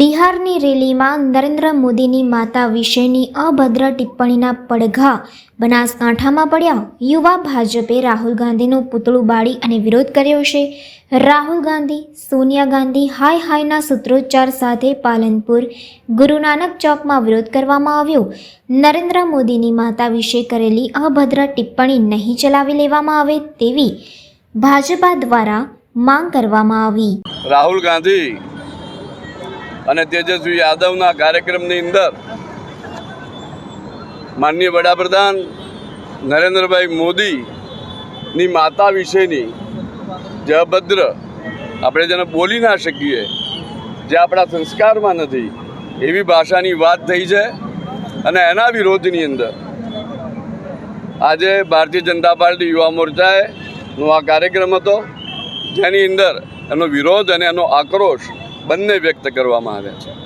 બિહારની રેલીમાં નરેન્દ્ર મોદીની માતા વિશેની અભદ્ર ટિપ્પણીના પડઘા બનાસકાંઠામાં પડ્યા. યુવા ભાજપે રાહુલ ગાંધીનું પૂતળું બાળી અને વિરોધ કર્યો છે. રાહુલ ગાંધી, સોનિયા ગાંધી હાય હાયના સૂત્રોચ્ચાર સાથે પાલનપુર ગુરુ નાનક ચોકમાં વિરોધ કરવામાં આવ્યો. નરેન્દ્ર મોદીની માતા વિશે કરેલી અભદ્ર ટિપ્પણી નહીં ચલાવી લેવામાં આવે તેવી ભાજપા દ્વારા માંગ કરવામાં આવી. રાહુલ ગાંધી અને તેજસ્વી યાદવના કાર્યક્રમની અંદર માનનીય વડાપ્રધાન નરેન્દ્રભાઈ મોદીની માતા વિશેની જે અભદ્ર આપણે જેને બોલી ના શકીએ, જે આપણા સંસ્કારમાં નથી, એવી ભાષાની વાત થઈ છે અને એના વિરોધની અંદર આજે ભારતીય જનતા પાર્ટી યુવા મોરચાએ નો આ કાર્યક્રમ હતો, જેની અંદર એનો વિરોધ અને એનો આક્રોશ બંને વ્યક્ત કરવામાં આવ્યા છે.